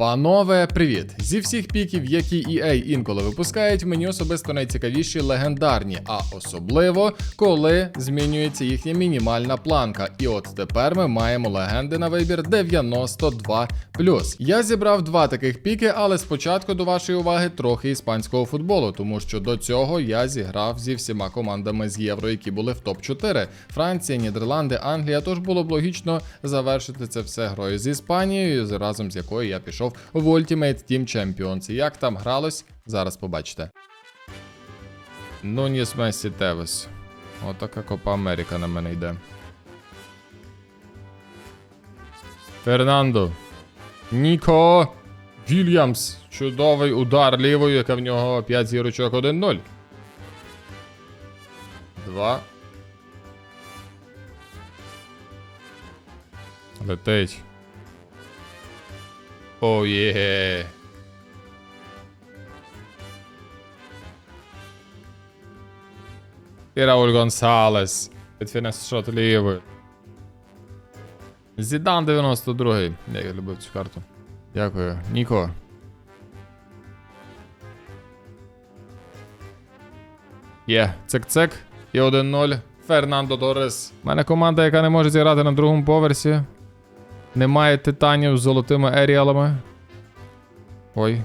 Панове, привіт! Зі всіх піків, які EA інколи випускають, мені особисто найцікавіші легендарні, а особливо коли змінюється їхня мінімальна планка. І от тепер ми маємо легенди на вибір 92. Я зібрав два таких піки, але спочатку до вашої уваги трохи іспанського футболу, тому що до цього я зіграв зі всіма командами з євро, які були в топ-4. Франція, Нідерланди, Англія. Тож було б логічно завершити це все грою з Іспанією, разом з якою я пішов в Ultimate Team Champions. Як там гралось, зараз побачите. Нуніс Месі Тевес. Отака Копа Америка на мене йде. Фернандо. Ніко Вільямс. Чудовий удар лівою, яка в нього 5 зірочок 1-0. Два. Летить. О, є. І Рауль Гонсалес. Шот лівою. Зідан 92-й. Я любив цю карту. Дякую. Ніко. Є. Цик-цик. І 1-0. Фернандо Торрес. У мене команда, яка не може зіграти на другому поверсі. Немає титанів з золотими еріалами. Ой.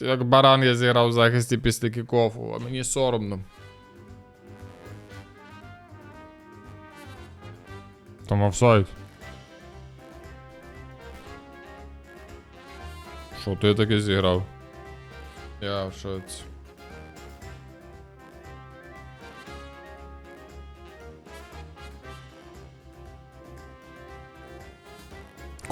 Як баран я зіграв в захисті після кікофу, а мені соромно. Там офсайд. Що ти таке зіграв? Я в шоці.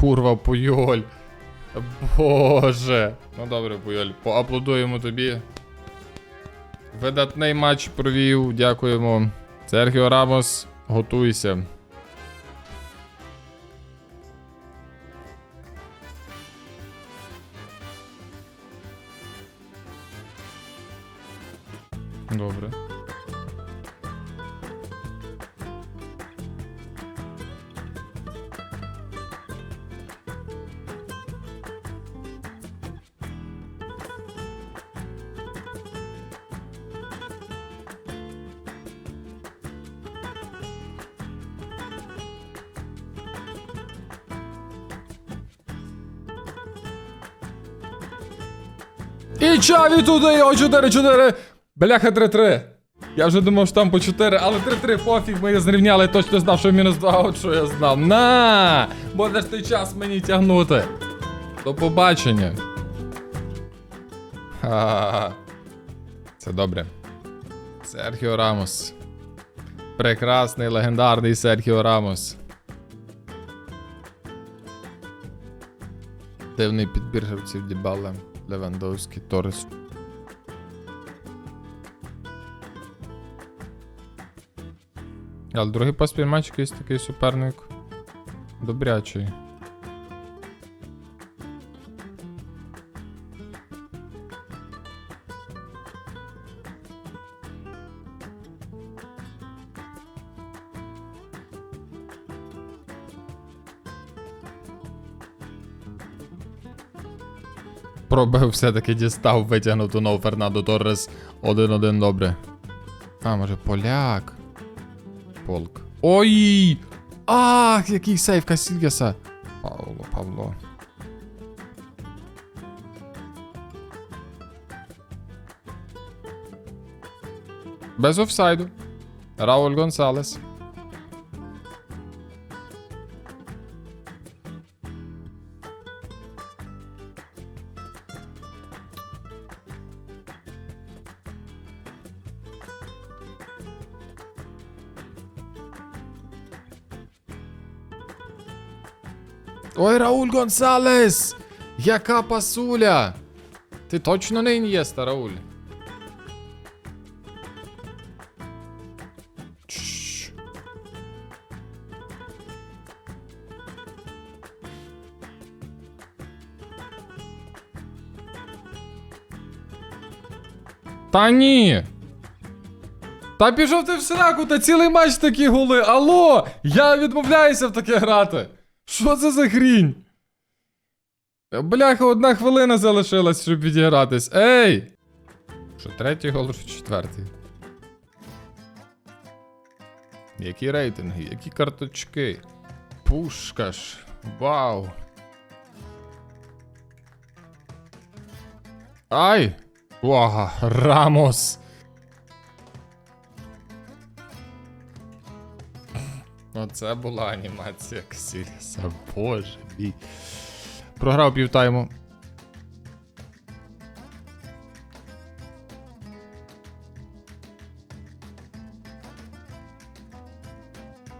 Курва, Пуйоль. Боже. Ну добре, Пуйоль, поаплодуємо тобі. Видатний матч провів, дякуємо. Серхіо Рамос, готуйся. І Чаві туди, о 4-4. Бляха 3-3. Я вже думав, що там по 4, але 3-3 пофіг, ми їх зрівняли, точно знав, що мінус 2, от що я знав. На! Будеш ти час мені тягнути. До побачення. Ха-ха-ха. Це добре. Серхіо Рамос. Прекрасний, легендарний Серхіо Рамос. Дивний підбір гравців Дібала, Левандовський, Торрес. Але другий поспіль матч якийсь такий суперник. Добрячий. Пробив все-таки дістав, витягнув тунов Фернандо Торрес 1-1 добре. А, може, поляк. Полк. Ой! Ах, який сейф Касільяса. Павло, Павло. Без офсайду. Рауль Гонсалес. Ой, Рауль Гонсалес! Яка пасуля! Ти точно не ін'єста, Рауль? Та ні! Та пішов ти в сраку, та цілий матч такі голи. Алло! Я відмовляюся в таке грати. Що це за хрінь? Бляха, одна хвилина залишилась, щоб відігратись. Ей! Що третій гол, що четвертий. Які рейтинги, які карточки. Пушкаш. Вау. Ай! Вага, Рамос. Оце була анімація Ксіліса. Боже мій. Програв півтайму.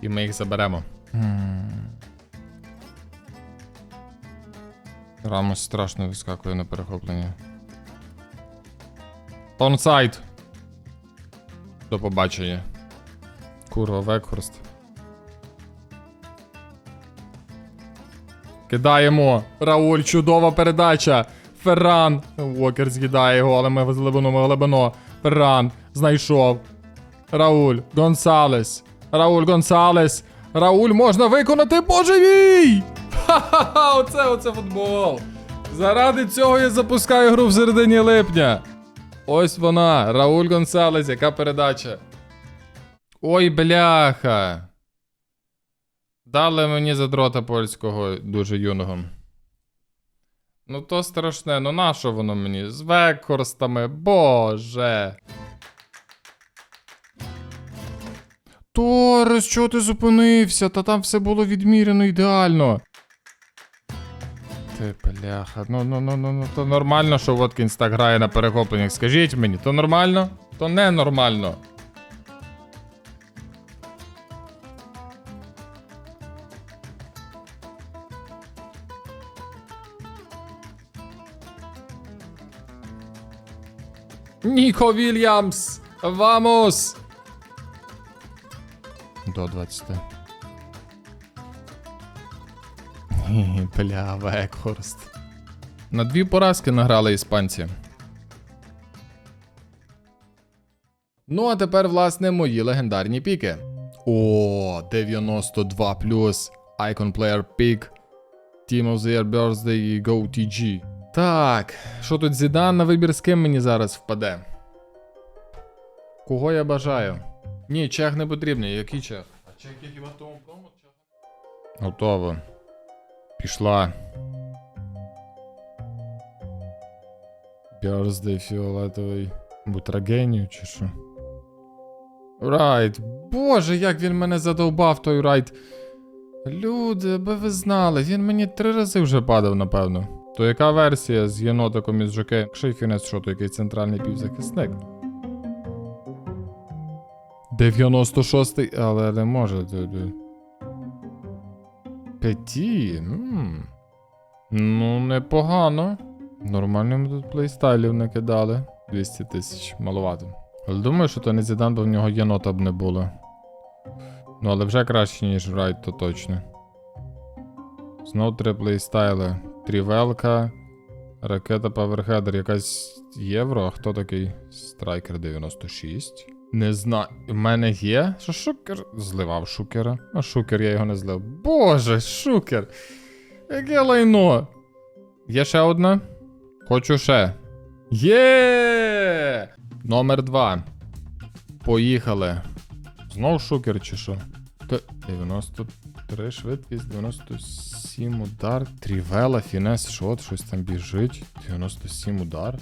І ми їх заберемо. Рамос страшно вискакує на перехоплення. Онсайд. До побачення. Курва, Векхорст. Кидаємо. Рауль, чудова передача. Ферран. Уокер з'їдає його, але ми глибину, ми в глибину. Ферран знайшов. Рауль. Гонсалес. Рауль Гонсалес. Рауль можна виконати. Боже мій! Ха-ха-ха! Оце, оце футбол. Заради цього я запускаю гру в середині липня. Ось вона. Рауль Гонсалес, яка передача. Ой, бляха. Дали мені задрота польського дуже юного. Ну то страшне, ну нащо воно мені? З векорстами, боже. Торес, чого ти зупинився? Та там все було відміряно ідеально. Ти бляха, ну ну ну ну ну то нормально, що Воткінс так грає на перехопленнях. Скажіть мені, то нормально? То ненормально. Ніко Вільямс! Вамос! До 20. Ні, Бля, Векхорст. На дві поразки награли іспанці. Ну, а тепер, власне, мої легендарні піки. О, 92 плюс. Icon Player Pick. Team of the Year Birthday GoTG. Так, що тут Зідан на вибір з ким мені зараз впаде? Кого я бажаю? Ні, чех не потрібний. Який чех? А чех є хіба в тому промо чех? Готово. Пішла. Бірздей фіолетовий. Бутрагенію чи що? Райт. Боже, як він мене задовбав, той райт. Люди, аби ви знали, він мені три рази вже падав, напевно. То яка версія з єнотиком із жокеєм? Якщо що то який центральний півзахисник? 96-й, але не може. П'яті. Ну, непогано. Нормально тут плейстайлів накидали. 200 тисяч, маловато. Але думаю, що то не зідан, бо в нього єнота б не було. Ну, але вже краще, ніж Райт, то точно. Знов три плейстайли. Трівелка. Ракета Паверхедер. Якась євро. А хто такий? Страйкер 96. Не знаю. У мене є. Що шукер? Зливав шукера. А шукер я його не злив. Боже, шукер! Яке лайно. Є ще одна? Хочу ще. Є! Номер 2. Поїхали. Знов шукер чи що? 93. 3 швидкість, 97 удар, трівела, фінес, шот, щось там біжить. 97 удар.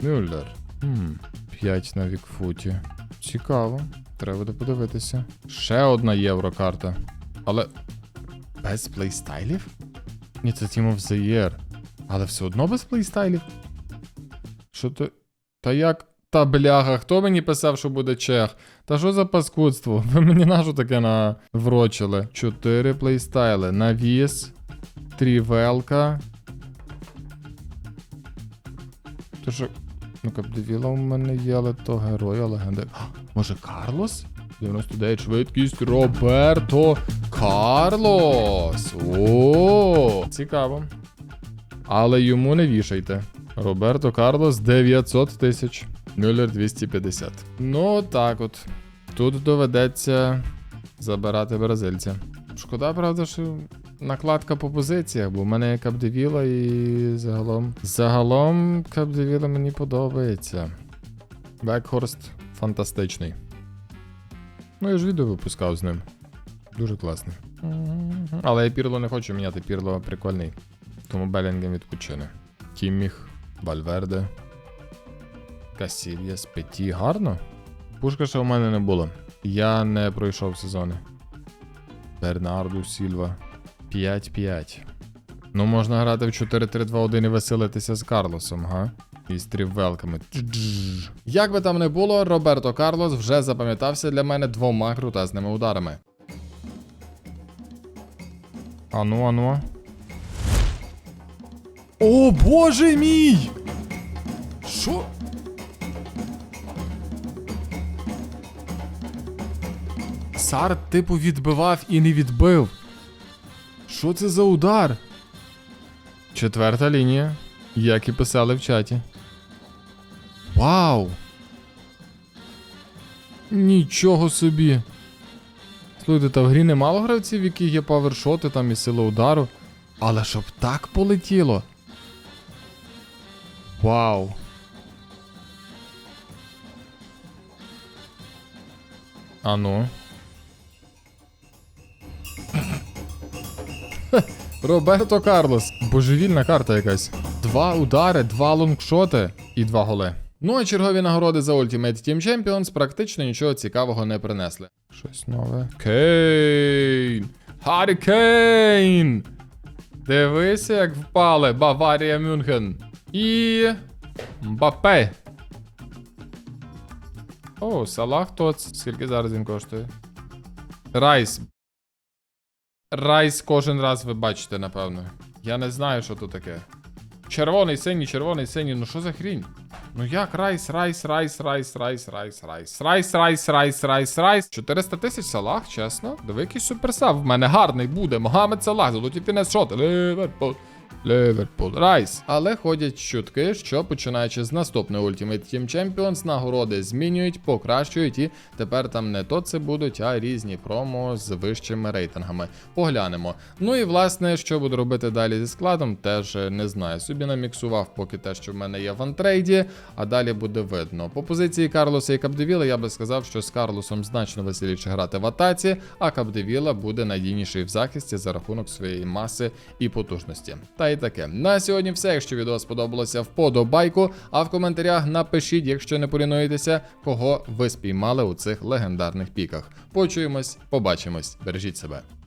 Мюллер. Хм, 5 на вікфуті. Цікаво. Треба буде подивитися. Ще одна єврокарта. Але. Без плейстайлів? Ні, це Team of the Year. Але все одно без плейстайлів. Що ти. Та як? Та бляха, хто мені писав, що буде чех? Та що за паскудство? Ви мені нашу таке наврочили. Чотири плейстайли. Навіс, трівелка. То що. Ну, Капдевіла у мене є, але то герой, легенда. Може, Карлос? 99 швидкість Роберто Карлос. О, цікаво. Але йому не вішайте. Роберто Карлос 900 тисяч. Мюллер 250. Ну, так от. Тут доведеться забирати бразильця. Шкода, правда, що накладка по позиціях, бо в мене є Капдевіла і загалом. Загалом Капдевіла мені подобається. Бекхорст фантастичний. Ну, я ж відео випускав з ним. Дуже класний. Але я Пірло не хочу міняти, Пірло прикольний. Тому Белінгем відпочине. Кімміх, Вальверде. Касільєс, Петі. Гарно. Пушка ще у мене не було. Я не пройшов сезони. Бернарду Сільва. 5-5. Ну, можна грати в 4-3-2-1 і веселитися з Карлосом, га? І з Як би там не було, Роберто Карлос вже запам'ятався для мене двома крутезними ударами. Ану, ану. О, боже мій! Що? Сар, типу, відбивав і не відбив. Що це за удар? Четверта лінія, як і писали в чаті. Вау! Нічого собі. Слухайте, та в грі немало гравців, в яких є павершоти там і сила удару. Але щоб так полетіло. Вау. Ану. Роберто Карлос. Божевільна карта якась. Два удари, два лонгшоти і два голи. Ну а чергові нагороди за Ultimate Team Champions практично нічого цікавого не принесли. Щось нове. Кейн! Харі Кейн! Дивися, як впали Баварія Мюнхен. І. Мбапе. О, Салах Тоц. Скільки зараз він коштує? Райс. Райс кожен раз ви бачите, напевно. Я не знаю, що тут таке. Червоний, синій, червоний, синій. Ну що за хрінь? Ну як райс, райс, райс, райс, райс, райс, райс, райс, райс, райс, райс, райс. 400 тисяч салах, чесно. Диви, якийсь суперсав. В мене гарний буде. Могамед Салах, золоті фінес шоти. Ливерпуль. Ліверпуль Райс. Але ходять чутки, що починаючи з наступного Ultimate Team Champions, нагороди змінюють, покращують, і тепер там не то це будуть, а різні промо з вищими рейтингами. Поглянемо. Ну і власне, що буду робити далі зі складом, теж не знаю. Собі наміксував поки те, що в мене є в антрейді, а далі буде видно. По позиції Карлоса і Капдевіла я би сказав, що з Карлосом значно веселіше грати в атаці, а Капдевіла буде надійніший в захисті за рахунок своєї маси і потужності. Та й таке. На сьогодні все. Якщо відео сподобалося, вподобайку. А в коментарях напишіть, якщо не порінуєтеся, кого ви спіймали у цих легендарних піках. Почуємось, побачимось, бережіть себе.